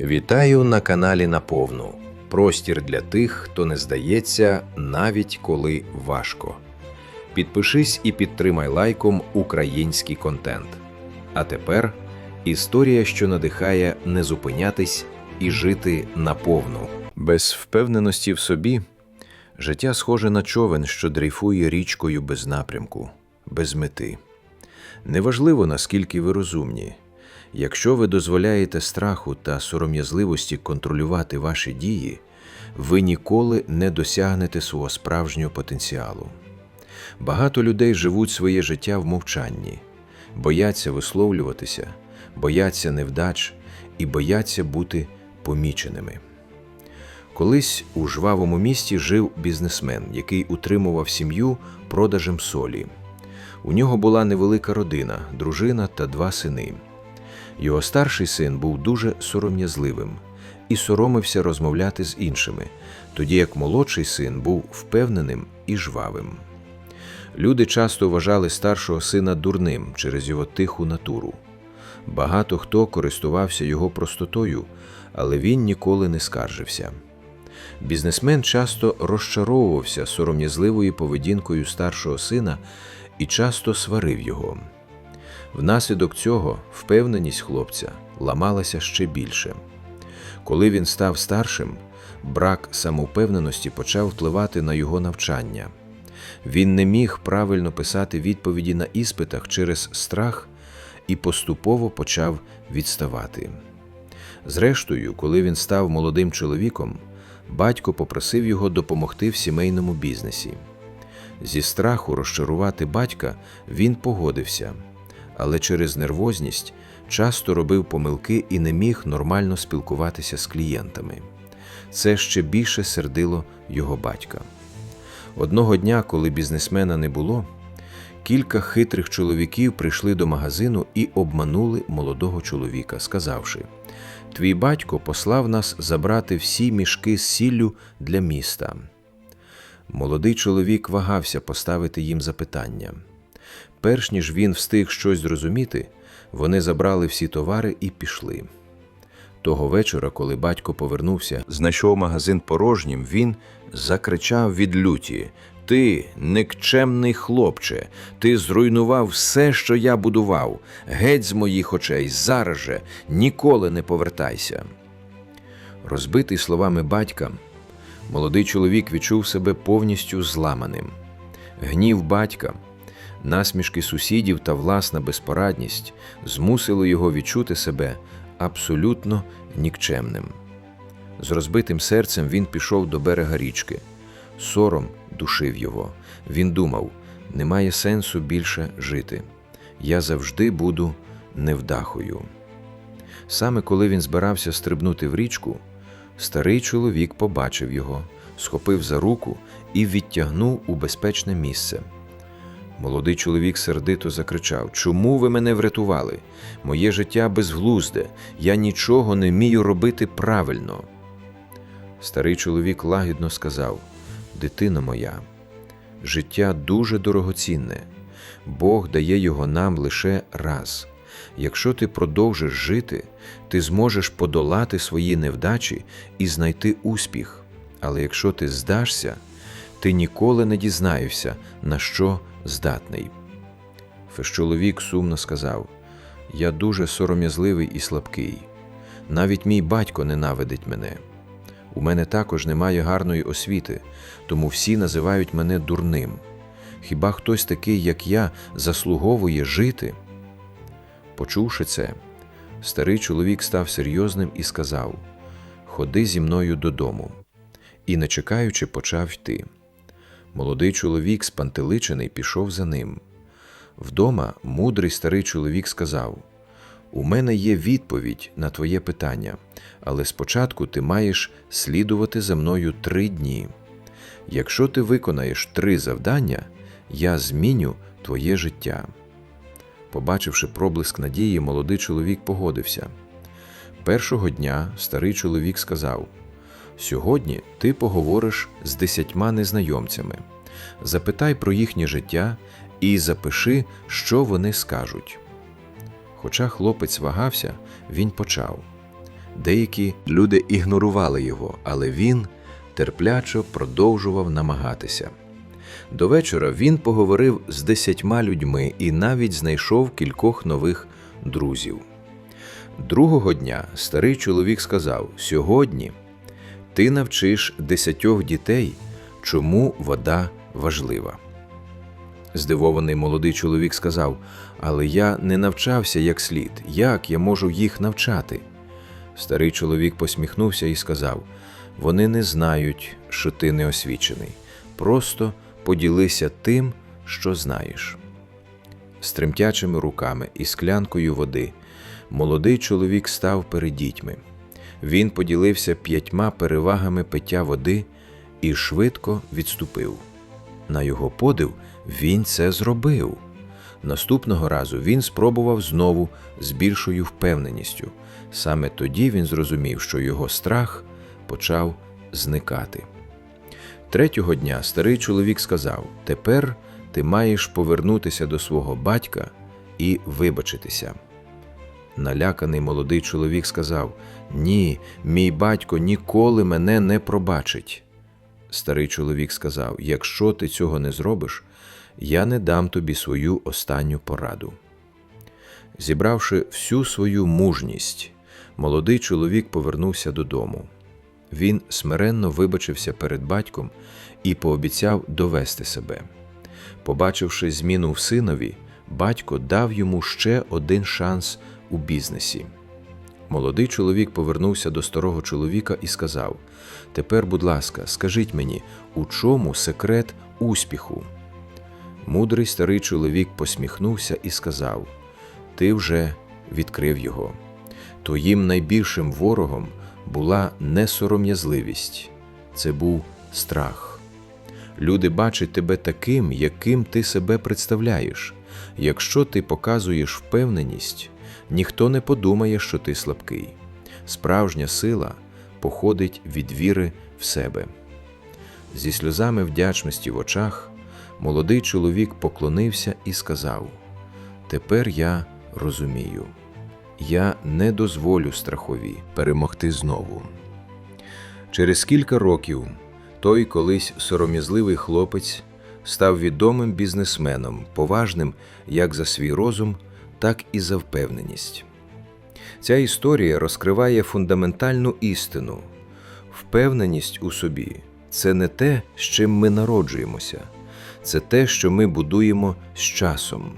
Вітаю на каналі Наповну. Простір для тих, хто не здається, навіть коли важко. Підпишись і підтримай лайком український контент. А тепер історія, що надихає не зупинятись і жити наповну. Без впевненості в собі життя схоже на човен, що дрейфує річкою без напрямку, без мети. Неважливо, наскільки ви розумні. Якщо ви дозволяєте страху та сором'язливості контролювати ваші дії, ви ніколи не досягнете свого справжнього потенціалу. Багато людей живуть своє життя в мовчанні, бояться висловлюватися, бояться невдач і бояться бути поміченими. Колись у жвавому місті жив бізнесмен, який утримував сім'ю продажем солі. У нього була невелика родина, дружина та два сини. Його старший син був дуже сором'язливим і соромився розмовляти з іншими, тоді як молодший син був впевненим і жвавим. Люди часто вважали старшого сина дурним через його тиху натуру. Багато хто користувався його простотою, але він ніколи не скаржився. Бізнесмен часто розчаровувався сором'язливою поведінкою старшого сина і часто сварив його. Внаслідок цього впевненість хлопця ламалася ще більше. Коли він став старшим, брак самовпевненості почав впливати на його навчання. Він не міг правильно писати відповіді на іспитах через страх і поступово почав відставати. Зрештою, коли він став молодим чоловіком, батько попросив його допомогти в сімейному бізнесі. Зі страху розчарувати батька він погодився але через нервозність часто робив помилки і не міг нормально спілкуватися з клієнтами. Це ще більше сердило його батька. Одного дня, коли бізнесмена не було, кілька хитрих чоловіків прийшли до магазину і обманули молодого чоловіка, сказавши: Твій батько послав нас забрати всі мішки з сіллю для міста. Молодий чоловік вагався поставити їм запитання. Перш ніж він встиг щось зрозуміти, вони забрали всі товари і пішли. Того вечора, коли батько повернувся, знайшов магазин порожнім, він закричав від люті: Ти, никчемний хлопче, ти зруйнував все, що я будував. Геть з моїх очей, зараз же, ніколи не повертайся. Розбитий словами батька, молодий чоловік відчув себе повністю зламаним. Гнів батька насмішки сусідів та власна безпорадність змусили його відчути себе абсолютно нікчемним. З розбитим серцем він пішов до берега річки. Сором душив його. Він думав: немає сенсу більше жити. Я завжди буду невдахою. Саме коли він збирався стрибнути в річку, старий чоловік побачив його, схопив за руку і відтягнув у безпечне місце. Молодий чоловік сердито закричав: Чому ви мене врятували? Моє життя безглузде, я нічого не вмію робити правильно. Старий чоловік лагідно сказав: Дитино моя, життя дуже дорогоцінне, Бог дає його нам лише раз. Якщо ти продовжиш жити, ти зможеш подолати свої невдачі і знайти успіх. Але якщо ти здашся, ти ніколи не дізнаєшся, на що здатний. Фещоловік сумно сказав: Я дуже сором'язливий і слабкий. Навіть мій батько ненавидить мене. У мене також немає гарної освіти, тому всі називають мене дурним. Хіба хтось такий, як я, заслуговує жити? Почувши це, старий чоловік став серйозним і сказав: Ходи зі мною додому. І, не чекаючи, почав йти. Молодий чоловік, спантеличений, пішов за ним. Вдома мудрий старий чоловік сказав: У мене є відповідь на твоє питання, але спочатку ти маєш слідувати за мною три дні. Якщо ти виконаєш три завдання, я зміню твоє життя. Побачивши проблиск надії, молодий чоловік погодився. Першого дня старий чоловік сказав: Сьогодні ти поговориш з десятьма незнайомцями, запитай про їхнє життя і запиши, що вони скажуть. Хоча хлопець вагався, він почав Деякі люди ігнорували його, але він терплячо продовжував намагатися. До вечора він поговорив з десятьма людьми і навіть знайшов кількох нових друзів. Другого дня старий чоловік сказав: Сьогодні ти навчиш десятьох дітей, чому вода важлива. Здивований молодий чоловік сказав: Але я не навчався як слід, як я можу їх навчати? Старий чоловік посміхнувся і сказав: Вони не знають, що ти неосвічений. Просто поділися тим, що знаєш. З тремтячими руками і склянкою води молодий чоловік став перед дітьми. Він поділився п'ятьма перевагами пиття води і швидко відступив. На його подив він це зробив. Наступного разу він спробував знову з більшою впевненістю. Саме тоді він зрозумів, що його страх почав зникати. Третього дня старий чоловік сказав: Тепер ти маєш повернутися до свого батька і вибачитися. Наляканий молодий чоловік сказав: Ні, мій батько ніколи мене не пробачить. Старий чоловік сказав: Якщо ти цього не зробиш, я не дам тобі свою останню пораду. Зібравши всю свою мужність, молодий чоловік повернувся додому. Він смиренно вибачився перед батьком і пообіцяв довести себе. Побачивши зміну в синові, батько дав йому ще один шанс у бізнесі. Молодий чоловік повернувся до старого чоловіка і сказав: Тепер, будь ласка, скажіть мені, у чому секрет успіху? Мудрий старий чоловік посміхнувся і сказав: Ти вже відкрив його. Твоїм найбільшим ворогом була не сором'язливість, це був страх. Люди бачать тебе таким, яким ти себе представляєш. Якщо ти показуєш впевненість, ніхто не подумає, що ти слабкий. Справжня сила походить від віри в себе. Зі сльозами вдячності в очах молодий чоловік поклонився і сказав: Тепер я розумію, я не дозволю страхові перемогти знову. Через кілька років той колись сором'язливий хлопець став відомим бізнесменом, поважним як за свій розум, так і за впевненість. Ця історія розкриває фундаментальну істину. Впевненість у собі це не те, з чим ми народжуємося, це те, що ми будуємо з часом.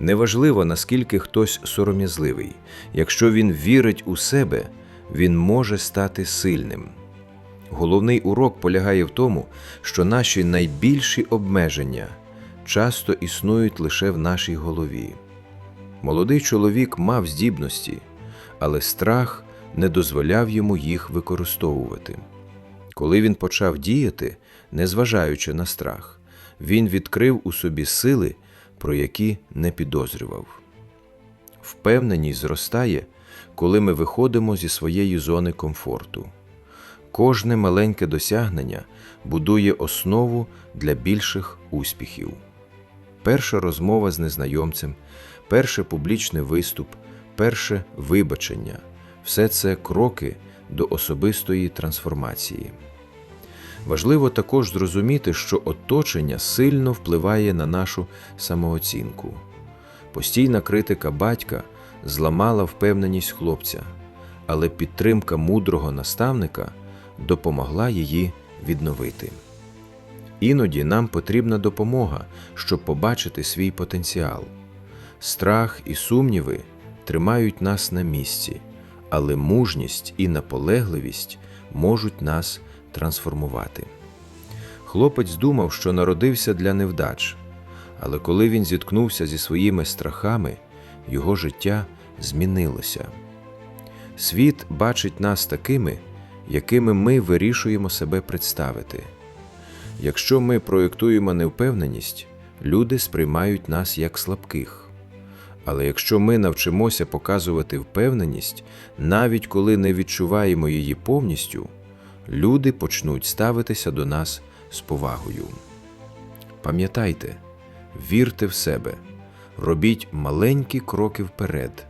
Неважливо, наскільки хтось сором'язливий, якщо він вірить у себе, він може стати сильним. Головний урок полягає в тому, що наші найбільші обмеження часто існують лише в нашій голові. Молодий чоловік мав здібності, але страх не дозволяв йому їх використовувати. Коли він почав діяти, незважаючи на страх, він відкрив у собі сили, про які не підозрював. Впевненість зростає, коли ми виходимо зі своєї зони комфорту. Кожне маленьке досягнення будує основу для більших успіхів. Перша розмова з незнайомцем, перший публічний виступ, перше вибачення все це кроки до особистої трансформації. Важливо також зрозуміти, що оточення сильно впливає на нашу самооцінку. Постійна критика батька зламала впевненість хлопця, але підтримка мудрого наставника допомогла її відновити. Іноді нам потрібна допомога, щоб побачити свій потенціал. Страх і сумніви тримають нас на місці, але мужність і наполегливість можуть нас трансформувати. Хлопець думав, що народився для невдач, але коли він зіткнувся зі своїми страхами, його життя змінилося. Світ бачить нас такими, якими ми вирішуємо себе представити. Якщо ми проєктуємо невпевненість, люди сприймають нас як слабких. Але якщо ми навчимося показувати впевненість, навіть коли не відчуваємо її повністю, люди почнуть ставитися до нас з повагою. Пам'ятайте, вірте в себе, робіть маленькі кроки вперед,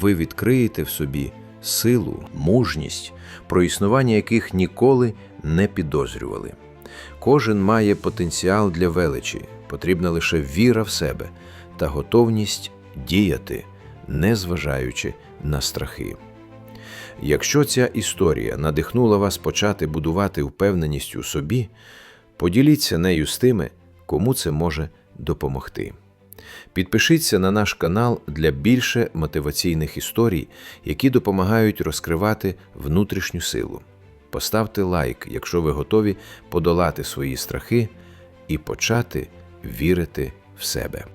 ви відкриєте в собі силу, мужність, про існування яких ніколи не підозрювали. Кожен має потенціал для величі, потрібна лише віра в себе та готовність діяти, незважаючи на страхи. Якщо ця історія надихнула вас почати будувати впевненість у собі, поділіться нею з тими, кому це може допомогти. Підпишіться на наш канал для більше мотиваційних історій, які допомагають розкривати внутрішню силу. Поставте лайк, якщо ви готові подолати свої страхи і почати вірити в себе.